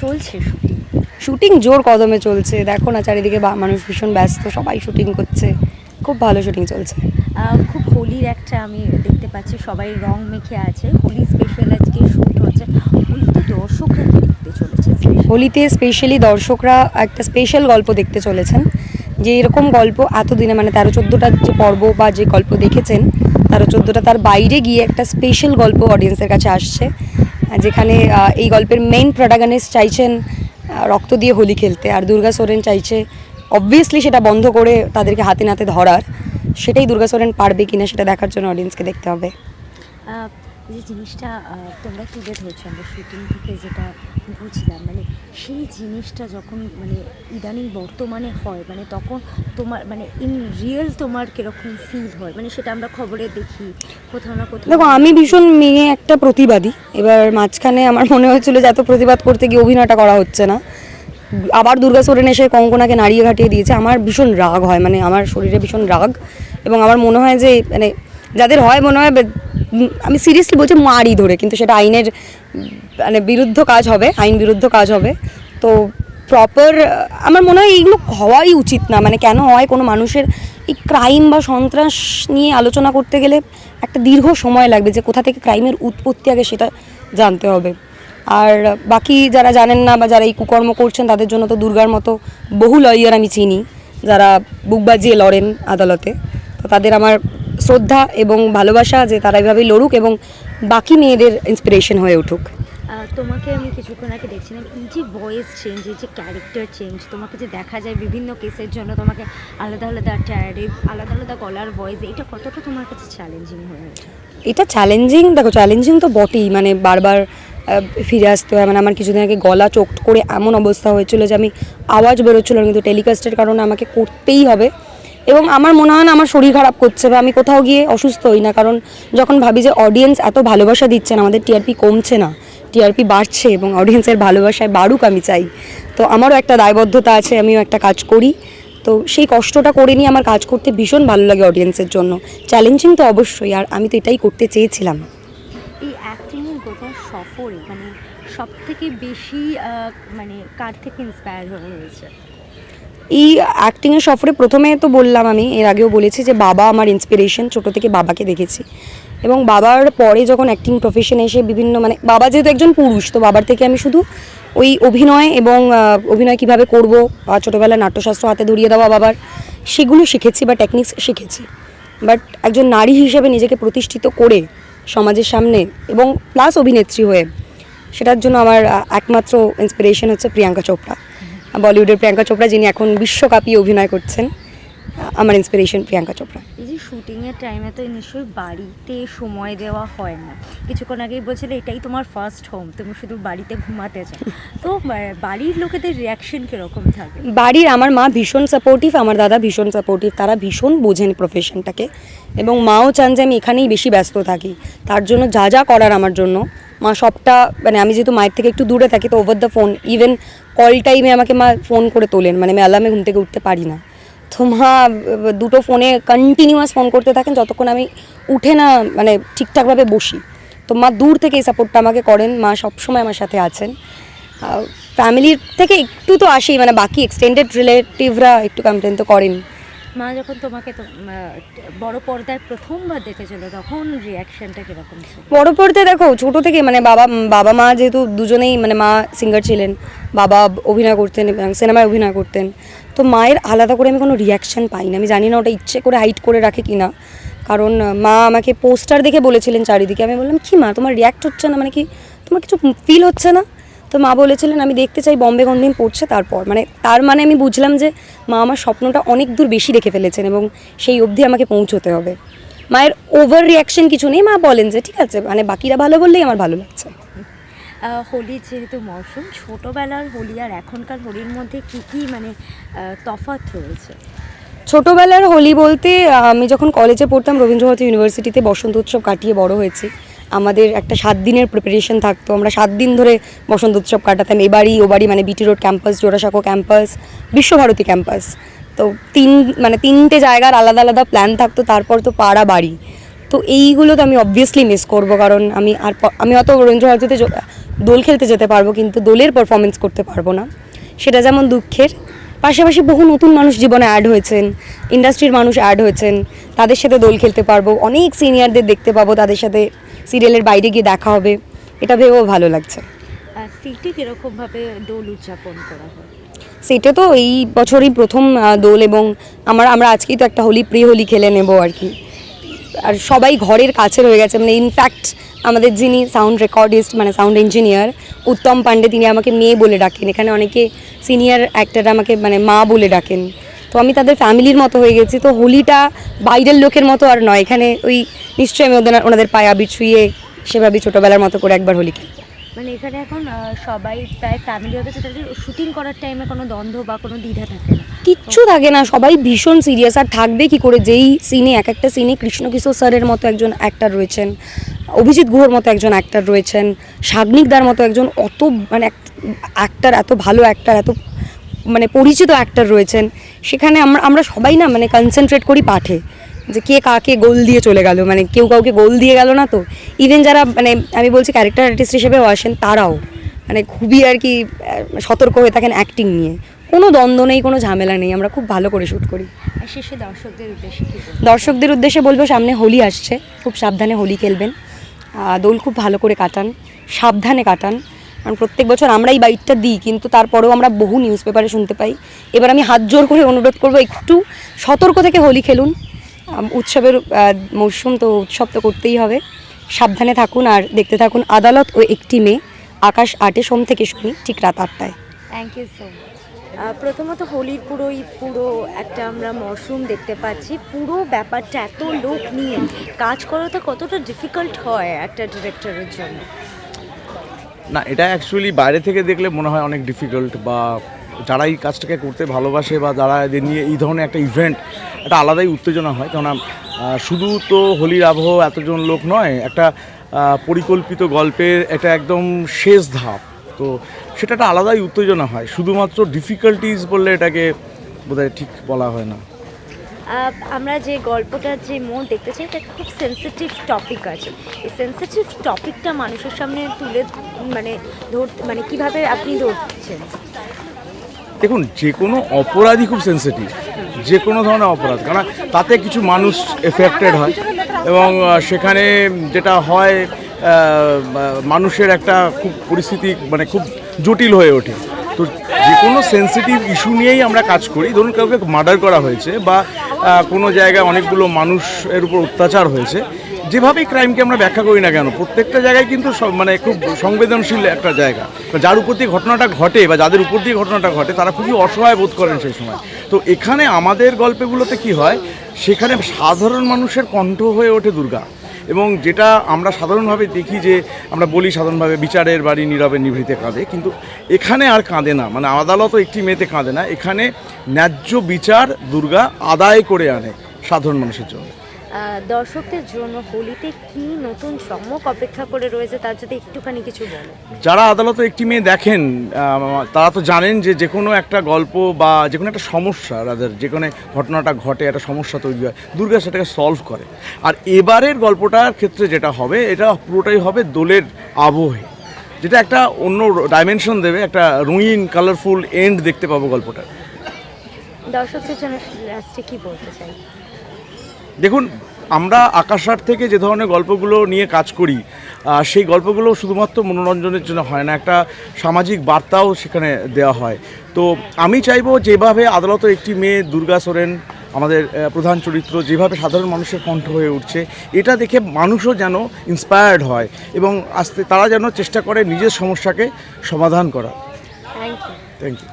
চলছে shooting shooting জোর কদমে চলছে। দেখো না চারিদিকে বা- মানুষ ভীষণ ব্যস্ত সবাই শুটিং করছে। খুব ভালো শুটিং চলছে। খুব হোলির একটা আমি দেখতে পাচ্ছি সবাই রং মেখে আছে। হোলি স্পেশাল আজকে শুট হচ্ছে। হোলিতে দর্শকরা দেখতে চলেছে হোলিতে স্পেশালি দর্শকরা একটা স্পেশাল গল্প দেখতে চলেছেন। যে এরকম গল্প এতদিনে মানে তেরো চোদ্দোটা যে পর্ব বা যে গল্প দেখেছেন তেরো চোদ্দোটা তার বাইরে গিয়ে একটা স্পেশাল গল্প অডিয়েন্সের কাছে আসছে। যেখানে এই গল্পের মেইন প্রোটাগনিস্ট চাইছেন রক্ত দিয়ে হোলি খেলতে। আর দুর্গা সোরেন চাইছে অবভিয়াসলি সেটা বন্ধ করে তাদেরকে হাতে নাতে ধরার। সেটাই দুর্গা সোরেন পারবে কিনা সেটা দেখার জন্য অডিয়েন্সকে দেখতে হবে। যে জিনিসটা তোমরা তুলে ধরছো, আমরা শুটিং থেকে যেটা বুঝলাম মানে সেই জিনিসটা যখন মানে ইদানিং বর্তমানে হয় মানে তখন তোমার মানে ইন রিয়েল তোমার কীরকম ফিল হয়? মানে সেটা আমরা খবরে দেখি, কোথাও না কোথাও দেখো, আমি ভীষণ মেয়ে একটা প্রতিবাদী। এবার মাঝখানে আমার মনে হয়েছিল যে এত প্রতিবাদ করতে গিয়ে অভিনয়টা করা হচ্ছে না। আবার দুর্গা সোরেন এসে কঙ্কনাকে নাড়িয়ে ঘাটিয়ে দিয়েছে। আমার ভীষণ রাগ হয় মানে আমার শরীরে ভীষণ রাগ। এবং আমার মনে হয় যে মানে যাদের হয় মনে হয় আমি সিরিয়াসলি বলছি মারি ধরে, কিন্তু সেটা আইনের মানে বিরুদ্ধ কাজ হবে, আইন বিরুদ্ধ কাজ হবে। তো প্রপার আমার মনে হয় এইগুলো হওয়াই উচিত না। মানে কেন হয় কোনো মানুষের এই ক্রাইম বা সন্ত্রাস নিয়ে আলোচনা করতে গেলে একটা দীর্ঘ সময় লাগবে যে কোথা থেকে ক্রাইমের উৎপত্তি আগে সেটা জানতে হবে। আর বাকি যারা জানেন না বা যারা এই কুকর্ম করছেন, তাদের জন্য তো দুর্গার মতো বহু লয়ার আমি চিনি, যারা বুক বাজিয়ে লড়েন আদালতে। তো তাদের আমার শ্রদ্ধা এবং ভালোবাসা যে তারা এভাবেই লড়ুক এবং বাকি মেয়েদের ইন্সপিরেশন হয়ে উঠুক। তোমাকে আমি কিছুক্ষণ আগে দেখছিলাম এই যে ভয়েস চেঞ্জ এই যে ক্যারেক্টার চেঞ্জ তোমাকে যে দেখা যায় বিভিন্ন কেসের জন্য তোমাকে আলাদা আলাদা ট্যারে আলাদা আলাদা গলার ভয়েস এটা কতটা তোমার কাছে চ্যালেঞ্জিং হয়ে এটা চ্যালেঞ্জিং দেখো চ্যালেঞ্জিং তো বটেই মানে বারবার ফিরে আসতে হয়। মানে আমার কিছুদিন আগে গলা চোখ করে এমন অবস্থা হয়েছিল যে আমি আওয়াজ বেরোচ্ছিল কিন্তু টেলিকাস্টের কারণে আমাকে করতেই হবে। এবং আমার মনে হয় না আমার শরীর খারাপ করছে বা আমি কোথাও গিয়ে অসুস্থ হই না, কারণ যখন ভাবি যে অডিয়েন্স এত ভালোবাসা দিচ্ছেন, আমাদের টিআরপি কমছে না। টিআরপি বাড়ছে এবং অডিয়েন্সের ভালোবাসায় বাড়ুক আমি চাই। তো আমারও একটা দায়বদ্ধতা আছে, আমিও একটা কাজ করি। তো সেই কষ্টটা করে নিয়ে আমার কাজ করতে ভীষণ ভালো লাগে অডিয়েন্সের জন্য। চ্যালেঞ্জিং তো অবশ্যই, আর আমি তো এটাই করতে চেয়েছিলাম। এই অ্যাক্টিংয়ের গোটা সফরে মানে সব থেকে বেশি মানে কার থেকে ইন্সপায়ার হয়ে হয়েছে? এই অ্যাক্টিংয়ের সফরে প্রথমে তো বললাম আমি, এর আগেও বলেছি যে বাবা আমার ইন্সপিরেশন ছোটো থেকে বাবাকে দেখেছি। এবং বাবার পরে যখন অ্যাক্টিং প্রফেশনে এসে বিভিন্ন মানে বাবা যেহেতু একজন পুরুষ, তো বাবার থেকে আমি শুধু ওই অভিনয় এবং অভিনয় কীভাবে করব বা ছোটোবেলায় নাট্যশাস্ত্র হাতে ধরিয়ে দেওয়া বাবার, সেগুলো শিখেছি বা টেকনিক্স শিখেছি। বাট একজন নারী হিসেবে নিজেকে প্রতিষ্ঠিত করে সমাজের সামনে এবং প্লাস অভিনেত্রী হয়ে, সেটার জন্য আমার একমাত্র ইন্সপিরেশন হচ্ছে প্রিয়াঙ্কা চোপড়া। বলিউডের প্রিয়াঙ্কা চোপড়া যিনি এখন বিশ্বকাপই অভিনয় করছেন আমার ইন্সপিরেশন প্রিয়াঙ্কা চোপড়া। শুটিংয়ের টাইমে তো নিশ্চয়ই বাড়িতে সময় দেওয়া হয় না। কিছুক্ষণ আগেই বলছিলে, এটাই তোমার ফার্স্ট হোম তুমি শুধু বাড়িতে ঘুমাতে চাও। তো বাড়ির লোকেদের রিয়াকশন কীরকম থাকে? বাড়ির, আমার মা ভীষণ সাপোর্টিভ আমার দাদা ভীষণ সাপোর্টিভ তারা ভীষণ বোঝেন প্রফেশনটাকে এবং মাও চান যে আমি এখানেই বেশি ব্যস্ত থাকি। তার জন্য যা যা করার আমার জন্য। মা সবটা মানে আমি যেহেতু মায়ের থেকে একটু দূরে থাকি, তো over the phone even call টাইমে আমাকে মা ফোন করে তোলেন। মানে আমি অ্যালার্মে ঘুম থেকে উঠতে পারি না। মা দুটো ফোনে কন্টিনিউয়াস ফোন করতে থাকেন যতক্ষণ আমি উঠে না মানে ঠিকঠাকভাবে বসি। তো মা দূর থেকে এই সাপোর্টটা আমাকে করেন মা সবসময় আমার সাথে আছেন। ফ্যামিলির থেকে একটু তো আসেই মানে বাকি এক্সটেন্ডেড রিলেটিভরা একটু কমপ্লেন তো করেন। মা যখন তোমাকে বড় পর্দায় প্রথমবার দেখেছিল তখন রিয়াকশনটা কীরকম বড় পড়তে দেখো ছোট থেকে মানে বাবা বাবা মা যেহেতু দুজনেই মানে মা সিঙ্গার ছিলেন বাবা অভিনয় করতেন এবং সিনেমায় অভিনয় করতেন। তো মায়ের আলাদা করে আমি কোনো রিয়াকশন পাই না আমি জানি না ওটা ইচ্ছে করে হাইট করে রাখে কি না কারণ মা আমাকে পোস্টার দেখে বলেছিলেন চারিদিকে। আমি বললাম, কি মা, তোমার রিয়াক্ট হচ্ছে না? মানে কি তোমার কিছু ফিল হচ্ছে না? তো মা বলেছিলেন, আমি দেখতে চাই বম্বে কোনদিন পড়ছে তারপর। মানে তার মানে আমি বুঝলাম যে মা আমার স্বপ্নটা অনেক দূর বেশি রেখে ফেলেছেন এবং সেই অবধি আমাকে পৌঁছতে হবে। মায়ের ওভার রিয়াকশন কিছু নেই। মা বলেন যে, ঠিক আছে মানে বাকিরা ভালো বললেই আমার ভালো লাগছে। হোলির যেহেতু মরশুম, ছোটোবেলার হোলি আর এখনকার হোলির মধ্যে কী কী মানে তফাৎ রয়েছে? ছোটোবেলার হোলি বলতে, আমি যখন কলেজে পড়তাম, রবীন্দ্রভারতী ইউনিভার্সিটিতে বসন্ত উৎসব কাটিয়ে বড় হয়েছি। আমাদের একটা সাত দিনের প্রিপারেশন থাকতো। আমরা সাত দিন ধরে বসন্ত উৎসব কাটাতাম। এবারই, ও বাড়ি মানে BT road campus Jorasanko campus Visvabharati campus তো তিন মানে তিনটে জায়গার আলাদা আলাদা প্ল্যান থাকতো। তারপর তো পাড়া বাড়ি। তো এইগুলো তো আমি অবভিয়াসলি মিস করব কারণ আমি আর আমি অত রবীন্দ্রভারতীতে জ- দোল খেলতে যেতে পারব কিন্তু দোলের পারফরমেন্স করতে পারব না। সেটা যেমন দুঃখের পাশাপাশি বহু নতুন মানুষ জীবনে অ্যাড হয়েছেন ইন্ডাস্ট্রির মানুষ অ্যাড হয়েছেন তাদের সাথে দোল খেলতে পারব অনেক সিনিয়রদের দেখতে পাবো তাদের সাথে সিরিয়ালের বাইরে গিয়ে দেখা হবে এটা ভেবেও ভালো লাগছে। সিটি কীরকমভাবে দোল উদযাপন করা হয়? সেটা তো এই বছরই প্রথম দোল এবং আমার আমরা আজকেই তো একটা হোলি প্রি হোলি খেলে নেব আর কি। আর সবাই ঘরের কাছের হয়ে গেছে। মানে ইনফ্যাক্ট আমাদের যিনি সাউন্ড রেকর্ডিস্ট মানে সাউন্ড ইঞ্জিনিয়ার উত্তম পান্ডে তিনি আমাকে মেয়ে বলে ডাকেন। এখানে অনেকে সিনিয়র অ্যাক্টাররা আমাকে মানে মা বলে ডাকেন। তো আমি তাদের ফ্যামিলির মতো হয়ে গেছি। তো হোলিটা বাইরের লোকের মতো আর নয়। এখানে ওই নিশ্চয়ই আমি ওদের ওনাদের পায়ে আবির ছুঁয়ে সেভাবেই ছোটোবেলার মতো করে একবার হোলি খেলি মানে এখানে এখন সবাই প্রায় ফ্যামিলি হয়ে গেছে তাদের শুটিং করার টাইমে কোনো দ্বন্দ্ব বা কোনো দ্বিধা থাকে না। কিচ্ছু থাকে না সবাই ভীষণ সিরিয়াস আর থাকবে কি করে? যেই সিনে এক একটা সিনে কৃষ্ণ কিশোর স্যারের মতো একজন অ্যাক্টার রয়েছেন অভিজিৎ গুহর মতো একজন অ্যাক্টার রয়েছেন সাগ্নিকদার মতো একজন অত মানে অ্যাক্টার এত ভালো অ্যাক্টার এত মানে পরিচিত অ্যাক্টার রয়েছেন। সেখানে আমরা আমরা সবাই না মানে কনসেন্ট্রেট করি পাঠে। যে কে কাকে গোল দিয়ে চলে গেল মানে কেউ কাউকে গোল দিয়ে গেল না তো। ইভেন যারা মানে আমি বলছি ক্যারেক্টার আর্টিস্ট হিসেবেও আসেন তারাও মানে খুবই আর কি সতর্ক হয়ে থাকেন অ্যাক্টিং নিয়ে। কোনো দ্বন্দ্ব নেই কোনো ঝামেলা নেই আমরা খুব ভালো করে শ্যুট করি। শেষে দর্শকদের উদ্দেশ্যে দর্শকদের উদ্দেশ্যে বলব সামনে হোলি আসছে খুব সাবধানে হোলি খেলবেন। দোল খুব ভালো করে কাটান সাবধানে কাটান। কারণ প্রত্যেক বছর আমরা এই বাইকটা দিই কিন্তু তারপরেও আমরা বহু নিউজ পেপারে শুনতে পাই। এবার আমি হাত জোর করে অনুরোধ করব একটু সতর্ক থেকে হোলি খেলুন। উৎসবের মরশুম তো উৎসব তো করতেই হবে। সাবধানে থাকুন আর দেখতে থাকুন আদালত ও একটি মেয়ে আকাশ আটে সোম থেকে শনি ঠিক রাত আটটায়। থ্যাংক ইউ সো প্রথমত হোলির পুরোই পুরো একটা আমরা মরশুম দেখতে পাচ্ছি। পুরো ব্যাপারটা এত লোক নিয়ে কাজ করাটা কতটা ডিফিকাল্ট হয় একটা ডিরেক্টরের জন্য। না এটা অ্যাকচুয়ালি বাইরে থেকে দেখলে মনে হয় অনেক ডিফিকাল্ট বা যারা এই কাজটাকে করতে ভালোবাসে বা যারা এদের নিয়ে এই ধরনের একটা ইভেন্ট একটা আলাদাই উত্তেজনা হয়। কেননা শুধু তো হোলির আবহ এতজন লোক নয়, একটা পরিকল্পিত গল্পের এটা একদম শেষ ধাপ। তো সেটা একটা আলাদাই উত্তেজনা হয়। শুধুমাত্র ডিফিকাল্টিস বললে এটাকে বোধহয় ঠিক বলা হয় না। আমরা যে গল্পটার যে মন দেখতে চাই, এটা খুব সেন্সিটিভ টপিক আছে। এই সেন্সিটিভ টপিকটা মানুষের সামনে তুলে মানে ধর মানে কীভাবে আপনি ধরছেন? দেখুন, যে কোনো অপরাধই খুব সেন্সিটিভ যে কোনো ধরনের অপরাধ কারণ তাতে কিছু মানুষ এফেক্টেড হয় এবং সেখানে যেটা হয় মানুষের একটা খুব পরিস্থিতি মানে খুব জটিল হয়ে ওঠে। তো যে কোনো সেন্সিটিভ ইস্যু নিয়েই আমরা কাজ করি। ধরুন, কাউকে মার্ডার করা হয়েছে বা কোনো জায়গায় অনেকগুলো মানুষের উপর অত্যাচার হয়েছে যেভাবেই ক্রাইমকে আমরা ব্যাখ্যা করি না কেন, প্রত্যেকটা জায়গায় কিন্তু মানে খুব সংবেদনশীল একটা জায়গা। যার উপর দিয়ে ঘটনাটা ঘটে বা যাদের উপর দিয়ে ঘটনাটা ঘটে, তারা খুবই অসহায় বোধ করেন সেই সময়। তো এখানে আমাদের গল্পগুলোতে কি হয়, সেখানে সাধারণ মানুষের কণ্ঠ হয়ে ওঠে দুর্গা। এবং যেটা আমরা সাধারণভাবে দেখি যে, আমরা বলি সাধারণভাবে বিচারের বাড়ি নীরবে নিভৃতে কাঁদে, কিন্তু এখানে আর কাঁদে না। মানে আদালতও একটি মেয়েতে কাঁদে না। এখানে ন্যায্য বিচার দুর্গা আদায় করে আনে সাধারণ মানুষের জন্য। দর্শকদের জন্য হোলিতে কি নতুন চমক অপেক্ষা করে রয়েছে তার যদি একটুখানি কিছু বলো। যারা আদালতে একটি মেয়ে দেখেন তারা তো জানেন যে যে কোনো একটা গল্প বা যে কোনো একটা সমস্যা রাজার যে কোনো ঘটনাটা ঘটে একটা সমস্যা তৈরি হয় দুর্গা সেটাকে সলভ করে। আর এবারের গল্পটার ক্ষেত্রে যেটা হবে এটা পুরোটাই হবে দোলের আবহে। যেটা একটা অন্য ডাইমেনশন দেবে একটা রঙিন কালারফুল এন্ড দেখতে পাবো গল্পটা দর্শকদের জন্য লাস্টে কি বলতে চাই? দেখুন আমরা আকাশার থেকে যে ধরনের গল্পগুলো নিয়ে কাজ করি সেই গল্পগুলো শুধুমাত্র মনোরঞ্জনের জন্য হয় না একটা সামাজিক বার্তাও সেখানে দেওয়া হয়। তো আমি চাইব যেভাবে আদালত একটি মেয়ে দুর্গা সোরেন আমাদের প্রধান চরিত্র যেভাবে সাধারণ মানুষের কণ্ঠ হয়ে উঠছে এটা দেখে মানুষও যেন ইন্সপায়ার্ড হয় এবং আস্তে তারা যেন চেষ্টা করে নিজের সমস্যাকে সমাধান করা থ্যাংক ইউ থ্যাংক ইউ